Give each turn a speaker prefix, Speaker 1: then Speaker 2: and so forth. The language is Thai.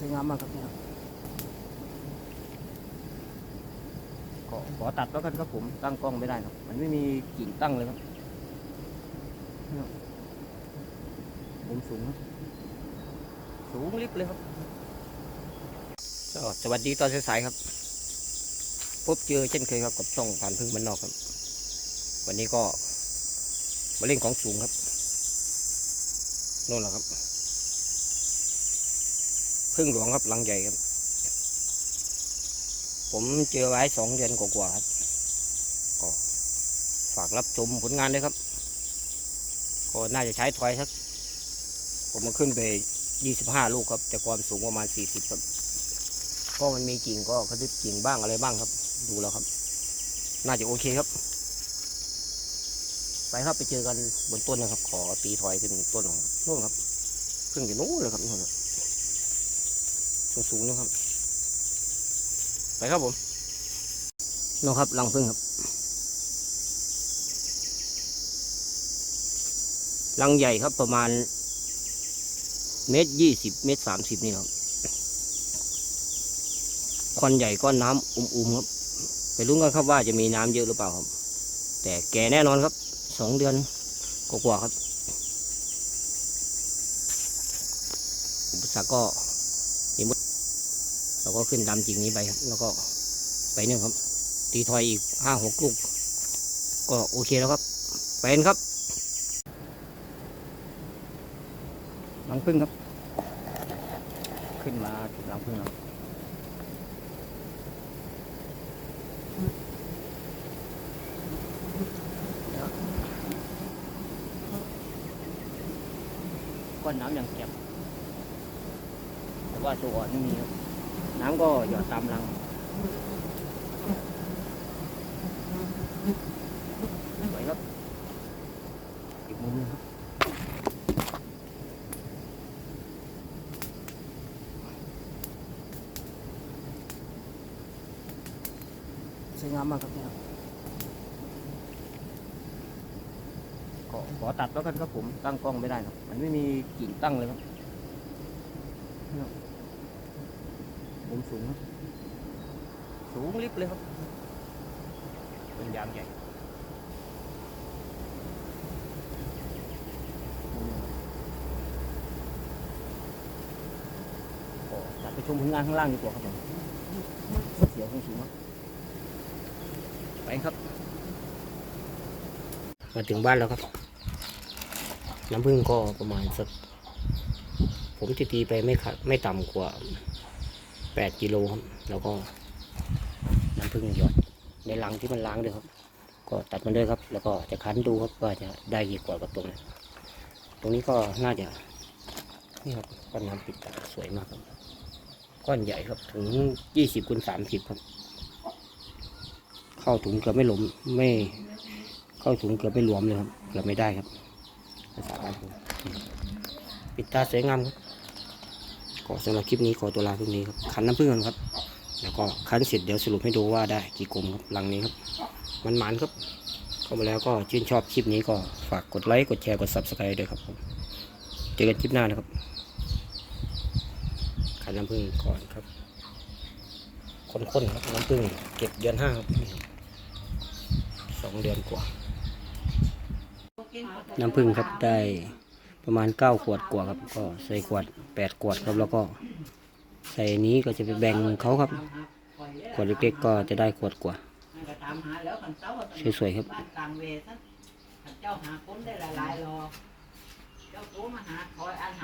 Speaker 1: สวยงามมากครับพี่ครับขอขอตัดแล้วกันครับผมตั้งกล้องไม่ได้ครับ มันไม่มีกิ่งตั้งเลยครับเนี่ยมุมสูงครับสูงลิบเลยครับสวัสดีตอนสายๆครับ พบเจอเช่นเคยครับกับช่องผ่านพึ่งบ้านนอกครับ วันนี้ก็มาเล่นของสูงครับโน่นแหละครับ พึ่งหลวงครับลังใหญ่ครับ ผมเจอไว้สองเดือนกว่าๆครับ ก็ฝากรับชมผลงานด้วยครับ ก็น่าจะใช้ถอยสัก ผมมาขึ้นไปยี่สิบห้าลูกครับแต่ความสูงประมาณสี่สิบครับก็มันมีกิ่งก็กระดิบกิ่งบ้างอะไรบ้างครับ ดูแล้วครับ น่าจะโอเคครับ ไปครับไปเจอกันบนต้นนะครับ ขอตีถอยขึ้นต้นของนู่นครับขึ้นอยู่นู้นเลยครับนู่นนะสูง สูงๆนะครับ ไปครับผมนู่นครับรังพึ่งครับรังใหญ่ครับประมาณเมตรยี่สิบเมตรสามสิบนี่ครับควันใหญ่ก้อนน้ำอุ้มๆครับ ไปลุ้นกันครับว่าจะมีน้ำเยอะหรือเปล่าครับ แต่แก่แน่นอนครับสองเดือนกว่าๆครับ อุปสรรคก็มีมด เราก็ขึ้นดำจริงนี้ไปครับแล้วก็ไปนี่ยครับ ตีถอยอีกห้าหกลูก ก็โอเคแล้วครับเป็นครับรังพึ่งครับ ขึ้นมาถึงรังพึ่งแล้วก้อนน้ำอย่างแก็บแต่ว่าตัวอ่อนไม่มีครับ น้ำก็หยอดตามรังสวยครับอีกมุมนึงครับสวยงามมากครับเนี่ยขอขอตัดแล้วกันครับผมตั้งกล้องไม่ได้ครับมันไม่มีกิ่งตั้งเลยครับ เนี่ยมุมสูงครับ สูงลิบเลยครับ เป็นยางใหญ่ก็ตัดไปชมผลงานข้างล่างดีกว่าครับผมเสียวสูงๆครับไปครับ มาถึงบ้านแล้วครับ น้ำผึ้งก็ประมาณสัก ผมจะตีไปไม่ขาดไม่ต่ำกว่า แปดกิโลครับ แล้วก็น้ำผึ้งหยดในรังที่มันล้างด้วยครับ ก็ตัดมันด้วยครับ แล้วก็จะคั้นดูครับว่าจะได้กี่กว่ากับตรงนั้นตรงนี้ก็น่าจะนี่ครับก้อนน้ำปิดตาสวยมากครับก้อนใหญ่ครับถึงยี่สิบคูณสามสิบครับ เข้าถุงเกือบไม่หลมไม่ เข้าถุงเกือบไม่หลวมเลยครับเกือบไม่ได้ครับภาษาบ้านผมปิดตาสวยงามครับ ก็สำหรับคลิปนี้ขอตัวลาเพียงนี้ครับคันน้ำผึ้งก่อนครับ แล้วก็คันเสร็จเดี๋ยวสรุปให้ดูว่าได้กี่กลมครับหลังนี้ครับ มันหมานครับเข้ามาแล้วก็ชื่นชอบคลิปนี้ก็ฝากกดไลค์กดแชร์กด subscribe ด้วยครับผมเจอกันคลิปหน้านะครับคันน้ำผึ้งก่อนครับข้นๆครับน้ำผึ้งเก็บเดือนห้าครับสองเดือนกว่า น้ำผึ้งครับได้ ประมาณเก้าขวดกว่าครับ ก็ใส่ขวดแปดขวดครับ แล้วก็ใส่นี้ก็จะไปแบ่งเขาครับ ขวดเล็กๆก็จะได้ขวดกว่าสวยๆครับ
Speaker 2: เจ้าหาคนได้หลายๆรอ เจ้าตัวมาหาคอยอันหา